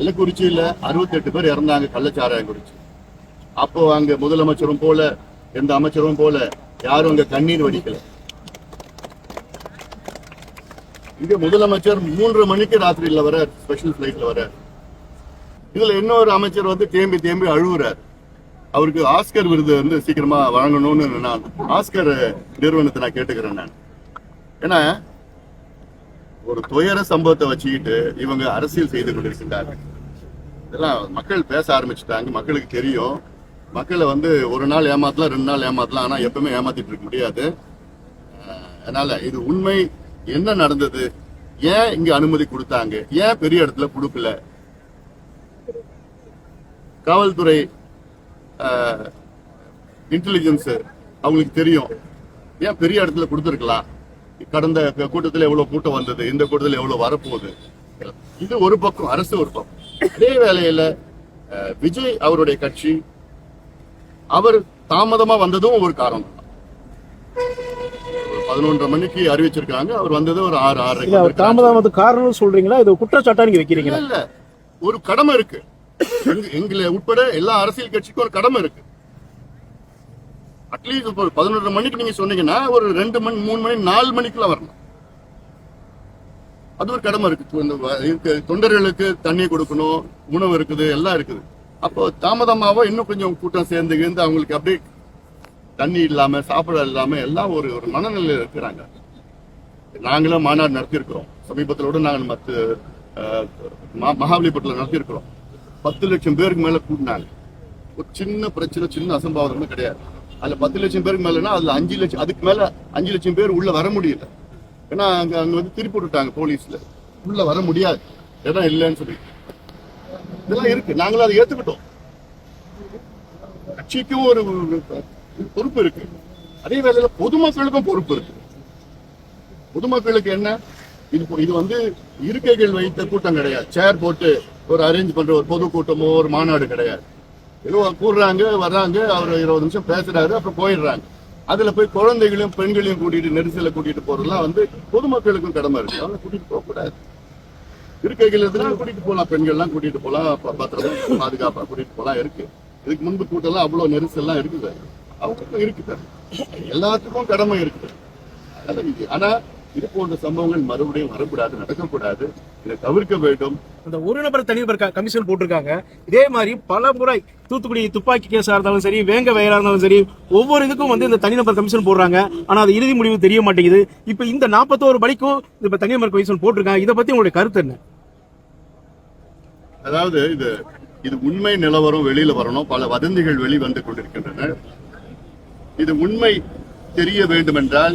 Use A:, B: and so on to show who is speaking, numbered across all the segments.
A: கள்ளக்குறிச்சியில அறுபத்தெட்டு பேர் இறந்தாங்க கள்ளச்சாராயம் குறிச்சி அப்போ அங்க முதலமைச்சரும் போல எந்த அமைச்சரும் போல யாரும் அங்க கண்ணீர் வடிக்கல. இங்க முதலமைச்சர் மூன்று மணிக்கு ராத்திரியில வர ஸ்பெஷல் பிளைட்ல வர இதுல இன்னொரு அமைச்சர் வந்து தேம்பி தேம்பி அழுகுறார் அவருக்கு ஆஸ்கர் விருது வந்து சீக்கிரமா வழங்கணும்னு நான் ஆஸ்கர் நிறுவனத்தை நான் கேட்டுக்கிறேன் நான். ஏன்னா ஒரு துயர சம்பவத்தை வச்சுக்கிட்டு இவங்க அரசியல் செய்து கொண்டிருக்கின்றார்கள். இதெல்லாம் மக்கள் பேச ஆரம்பிச்சுட்டாங்க மக்களுக்கு தெரியும். மக்களை வந்து ஒரு நாள் ஏமாத்தலாம் ரெண்டு நாள் ஏமாத்தலாம் ஆனா எப்பவுமே ஏமாத்திட்டு இருக்க முடியாது. அதனால இது உண்மை. என்ன நடந்தது? ஏன் இங்க அனுமதி கொடுத்தாங்க? ஏன் பெரிய இடத்துல கொடுக்கல? காவல்துறை இன்டெலிஜென்ஸ் அவங்களுக்கு தெரியும். ஏன் பெரிய இடத்துல கொடுத்துருக்கலாம்? கடந்த கூட்டத்தில் எவ்வளவு கூட்டம் வந்தது இந்த கூட்டத்தில் எவ்வளவு வரப்போகுது? இது ஒரு பக்கம் அரசு ஒரு பக்கம். அதே வேளையில விஜய் அவருடைய கட்சி அவர் தாமதமா வந்ததும் ஒரு காரணம். பதினொன்றரை மணிக்கு அறிவிச்சிருக்காங்க அவர் வந்தது ஒரு ஆறு ஆறு
B: அவர் தாமதம் காரணம் சொல்றீங்களா? இது குற்றச்சாட்டா நீங்க வைக்கிறீங்களா?
A: இல்ல. ஒரு கடமை இருக்கு. எங்க- எங்களை உட்பட எல்லா அரசியல் கட்சிக்கும் ஒரு கடமை இருக்கு. அட்லீஸ்ட் இப்போ பதினொரு மணிக்கு நீங்க சொன்னீங்கன்னா ஒரு ரெண்டு மணி மூணு மணி நாலு மணிக்குள்ள வரணும் அது ஒரு கடமை இருக்கு. இந்த தொண்டர்களுக்கு தண்ணி கொடுக்கணும் உணவு இருக்குது எல்லாம் இருக்குது. அப்போ தாமதமாவோ இன்னும் கொஞ்சம் கூட்டம் சேர்ந்து இருந்து அவங்களுக்கு அப்படியே தண்ணி இல்லாம சாப்பிட இல்லாம எல்லாம் ஒரு ஒரு மனநிலையில இருக்கிறாங்க. நாங்களும் மாநாடு நடத்தியிருக்கிறோம். சமீபத்தில் கூட நாங்கள் மற்ற மகாபலிபுரத்தில் நடத்தியிருக்கிறோம். பத்து லட்சம் பேருக்கு மேல கூட்டினாங்க. ஒரு சின்ன பிரச்சனை சின்ன அசம்பாவிதமே கிடையாது. அதுல பத்து லட்சம் பேருக்கு மேலனா அதுல அஞ்சு லட்சம் அதுக்கு மேல அஞ்சு லட்சம் பேர் உள்ள வர முடியல. ஏன்னா அங்க அங்க வந்து திருப்பி விட்டுட்டாங்க போலீஸ்ல. உள்ள வர முடியாது. இடம் இல்லைன்னு சொல்லி. இதெல்லாம் இருக்கு. நாங்களும் அதை ஏத்துக்கிட்டோம். கட்சிக்கும் ஒரு பொறுப்பு இருக்கு. அதே வேளையில பொதுமக்களுக்கும் பொறுப்பு இருக்கு. பொதுமக்களுக்கு என்ன? இது இது வந்து இருக்கைகள் வைத்த கூட்டம் கிடையாது. சேர் போட்டு ஒரு அரேஞ்ச் பண்ற ஒரு பொது கூட்டமோ ஒரு மாநாடு கிடையாது. ஏதோ கூடுறாங்க வர்றாங்க அவர் இருபது நிமிஷம் பேசுறாரு அப்புறம் போயிடுறாங்க. அதுல போய் குழந்தைகளையும் பெண்களையும் கூட்டிட்டு நெரிசல கூட்டிட்டு போறதுலாம் வந்து பொதுமக்களுக்கும் கடமை இருக்கு. அவங்க கூட்டிட்டு போக கூடாது. இருக்கைகள் இருந்தாலும் கூட்டிட்டு போகலாம் பெண்கள்லாம் கூட்டிட்டு போகலாம் பத்திரமா பாதுகாப்பா கூட்டிட்டு போகலாம் இருக்கு. இதுக்கு முன்பு கூட்டம்லாம் அவ்வளவு நெரிசல்லாம் இருக்குது. அவங்களுக்கும் இருக்குது. எல்லாத்துக்கும் கடமை இருக்குது. ஆனா இது போன்ற சம்பவங்கள் மறுபடியும் வரக்கூடாது நடக்கக்கூடாது. இதை தவிர்க்க வேண்டும்.
B: அந்த ஒரு நபர் தனிநபர் கமிஷன் போட்டிருக்காங்க. இதே மாதிரி பல முறை தூத்துக்குடி துப்பாக்கி கேஸா இருந்தாலும் சரி வேங்க வயலா இருந்தாலும் சரி ஒவ்வொரு இதுக்கும் வந்து இந்த தனிநபர் கமிஷன் போடுறாங்க. ஆனா அது இறுதி முடிவு தெரிய மாட்டேங்குது. இப்ப இந்த நாற்பத்தோரு படிக்கும் இப்ப தனிநபர் கமிஷன் போட்டிருக்காங்க. இதை பத்தி உங்களுடைய கருத்து என்ன?
A: அதாவது இது இது உண்மை நிலவரம் வெளியில வரணும். பல வதந்திகள் வெளிவந்து கொண்டிருக்கின்றன. இது உண்மை தெரிய வேண்டுமென்றால்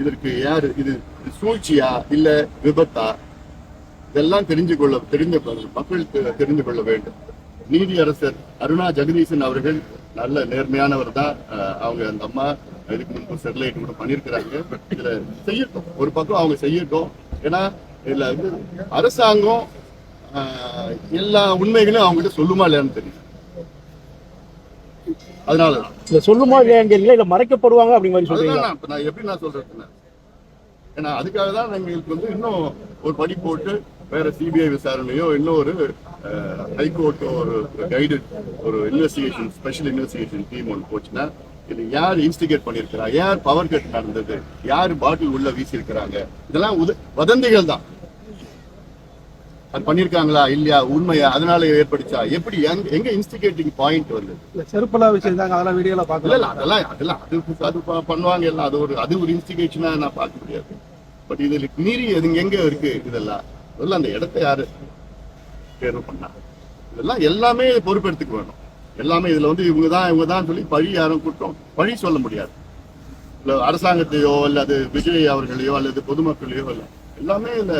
A: இதற்கு யாரு இது சூழ்ச்சியா இல்ல விபத்தா? இதெல்லாம் தெரிஞ்சு கொள்ள தெரிஞ்ச மக்கள் தெரிந்து கொள்ள வேண்டும். நீதி அரசர் அருணா ஜெகதீசன் அவர்கள் நல்ல நேர்மையானவர் தான். அவங்க அந்த அம்மா இதுக்கு முன்பு ஸ்டெர்லைட் கூட பண்ணியிருக்கிறாங்க. இதுல செய்யட்டும். ஒரு பக்கம் அவங்க செய்யட்டும். ஏன்னா இதுல வந்து அரசாங்கம் ஆஹ், எல்லா உண்மைகளையும் அவங்ககிட்ட சொல்லுமா இல்லையான்னு தெரியும். அதனாலதான்
B: இல்ல சொல்லுமா இல்லையாங்கிறீங்களா இல்ல மறைக்கப்படுவாங்க அப்படி மாதிரி சொல்றீங்களா?
A: இப்ப நான் எப்படி நான் சொல்றேன் ஏன்னா அதுக்காக தான் எங்களுக்கு வந்து இன்னும் ஒரு படி போட்டு வேற சிபிஐ விசாரணையோ இன்னும் ஒரு ஹைகோர்ட் ஒரு கைடு ஒரு இன்வெஸ்டிகேஷன் ஸ்பெஷல் இன்வெஸ்டிகேஷன் டீம் ஒன்று போச்சுன்னா இது யார் இன்ஸ்டிகேட் பண்ணியிருக்கிறா? யார் பவர் கட் நடந்தது? யார் பாட்டில் உள்ள வீசியிருக்கிறாங்க? இதெல்லாம் உத- வதந்திகள் தான். அது பண்ணிருக்காங்களா இல்லையா உண்மையா அதனால ஏற்படுச்சா எப்படி எங்க- எங்க இன்ஸ்டிகேட்டிங் பாயிண்ட் வந்தது
C: இல்ல செருப்பெல்லாம் வச்சிருந்தாங்க அதெல்லாம் வீடியோல
A: இல்ல அதெல்லாம் அதெல்லாம் அது அது பண்ணுவாங்க எல்லாம் அது ஒரு அது ஒரு இன்ஸ்டிகேஷனா நான் பார்க்க முடியாது. பட் இதுல மீறி அது எங்க இருக்கு இதெல்லாம்? இதெல்லாம் அந்த இடத்தை யாரு தேர்வு பண்ணா? இதெல்லாம் எல்லாமே பொறுப்பெடுத்துக்க வேணும். எல்லாமே இதுல வந்து இவங்க தான் இவங்க தான் சொல்லி பழி யாரும் குற்றம் பழி சொல்ல முடியாது. அரசாங்கத்தையோ அல்லது விஜய் அவர்களையோ அல்லது பொதுமக்களையோ எல்லாமே இந்த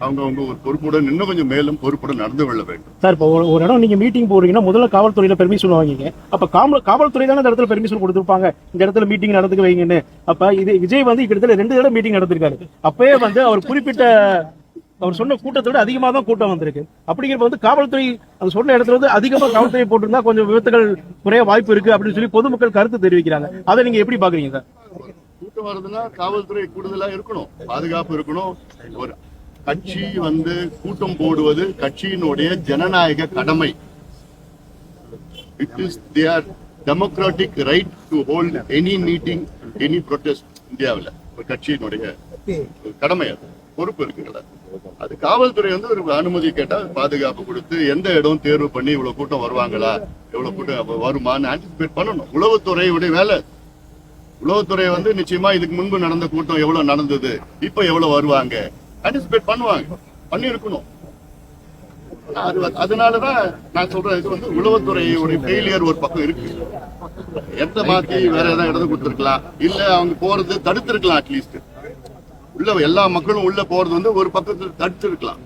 A: அவங்க அவங்க ஒரு பொறுப்புடன் இன்னும் கொஞ்சம் மேலும் பொறுப்புடன் நடந்து கொள்ள வேண்டும்.
B: சார் இப்போ ஒரு ஒரு இடம் நீங்க மீட்டிங் போறீங்கன்னா முதல்ல காவல்துறையில பெர்மிஷன் வாங்கிங்க. அப்ப காவல் காவல்துறை தானே இந்த இடத்துல பெர்மிஷன் கொடுத்துருப்பாங்க? இந்த இடத்துல மீட்டிங் நடந்துக்க வைங்கன்னு. அப்ப இது விஜய் வந்து கிட்டத்தட்ட ரெண்டு தடவை மீட்டிங் நடந்திருக்காரு அப்பவே வந்து அவர் குறிப்பிட்ட அவர் சொன்ன கூட்டத்தை விட அதிகமாக தான் கூட்டம் வந்திருக்கு. அப்படிங்கிறப்ப வந்து காவல்துறை அது சொன்ன இடத்துல வந்து அதிகமா காவல்துறை போட்டிருந்தா கொஞ்சம் விபத்துகள் குறைய வாய்ப்பு இருக்கு அப்படின்னு சொல்லி பொதுமக்கள் கருத்து தெரிவிக்கிறாங்க. அதை நீங்க எப்படி பாக்குறீங்க சார்?
A: கூட்டம் வருதுன்னா காவல்துறை கூடுதலா இருக்கணும். பாதுகாப்பு இருக்கணும். ஒரு கட்சி வந்து கூட்டம் போடுவது கட்சியினுடைய ஜனநாயக கடமை. It is their democratic right to hold any meeting any protest இந்தியாவில். ஒரு கட்சியினுடைய கடமை அது. பொறுப்பு இருக்குங்களா? அது காவல்துறை வந்து ஒரு அனுமதி கேட்டா பாதுகாப்பு கொடுத்து எந்த இடம் தேர்வு பண்ணி இவ்வளவு கூட்டம் வருவாங்களா? எவ்வளவு கூட்டம் வருமான்னு ஆன்டிசிபேட் பண்ணணும். உளவுத்துறையுடைய வேலை உளவுத்துறை வந்து நிச்சயமா இதுக்கு முன்பு நடந்த கூட்டம் எவ்வளவு நடந்தது? இப்ப எவ்வளவு வருவாங்க? ஆன்டிசிபேட் பண்ணுவாங்க. பண்ணிருக்கணும் அது அதனாலதான் நான் சொல்றேன் இது வந்து உளவுத்துறையுடைய ஃபெயிலியர் ஒரு பக்கம் இருக்கு. எந்த மாத்தி வேற ஏதாவது இடத்த கொடுத்துருக்கலாம். இல்ல அவங்க போறது தடுத்திருக்கலாம் அட்லீஸ்ட் உள்ள எல்லா மக்களும் உள்ள போறது வந்து ஒரு பக்கத்துல தடுத்திருக்கலாம்.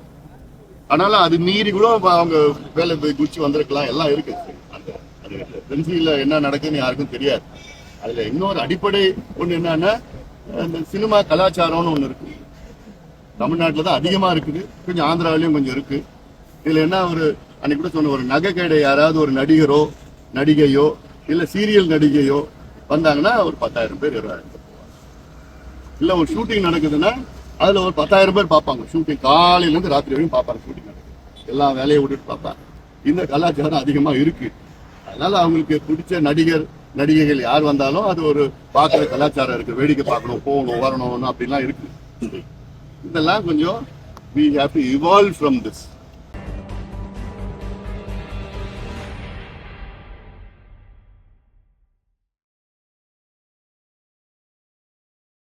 A: ஆனாலும் அது மீறி கூட அவங்க வேலை போய் குச்சி வந்திருக்கலாம். எல்லாம் இருக்கு. அந்த அது பென்சில என்ன நடக்குதுன்னு யாருக்கும் தெரியாது. அதுல இன்னொரு அடிப்படை ஒண்ணு என்னன்னா இந்த சினிமா கலாச்சாரம்னு ஒண்ணு இருக்கு. தமிழ்நாட்டில் தான் அதிகமா இருக்குது. கொஞ்சம் ஆந்திராவிலயும் கொஞ்சம் இருக்கு. இதுல என்ன ஒரு அன்னைக்கு கூட சொன்ன ஒரு நகை கடை யாராவது ஒரு நடிகரோ நடிகையோ இல்ல சீரியல் நடிகையோ வந்தாங்கன்னா ஒரு பத்தாயிரம் பேர் இருபதாயிரம் இல்லை ஒரு ஷூட்டிங் நடக்குதுன்னா அதில் ஒரு பத்தாயிரம் பேர் பார்ப்பாங்க. ஷூட்டிங் காலையிலேருந்து ராத்திரி வரையும் பார்ப்பாங்க ஷூட்டிங் நடக்குது எல்லா வேலையை விட்டுட்டு பார்ப்பாங்க. இந்த கலாச்சாரம் அதிகமாக இருக்குது அதனால் அவங்களுக்கு பிடிச்ச நடிகர் நடிகைகள் யார் வந்தாலும் அது ஒரு பார்க்குற கலாச்சாரம் இருக்குது வேடிக்கை பார்க்கணும் போகணும் வரணும் அப்படிலாம் இருக்குது இதெல்லாம் கொஞ்சம் we have to evolve from this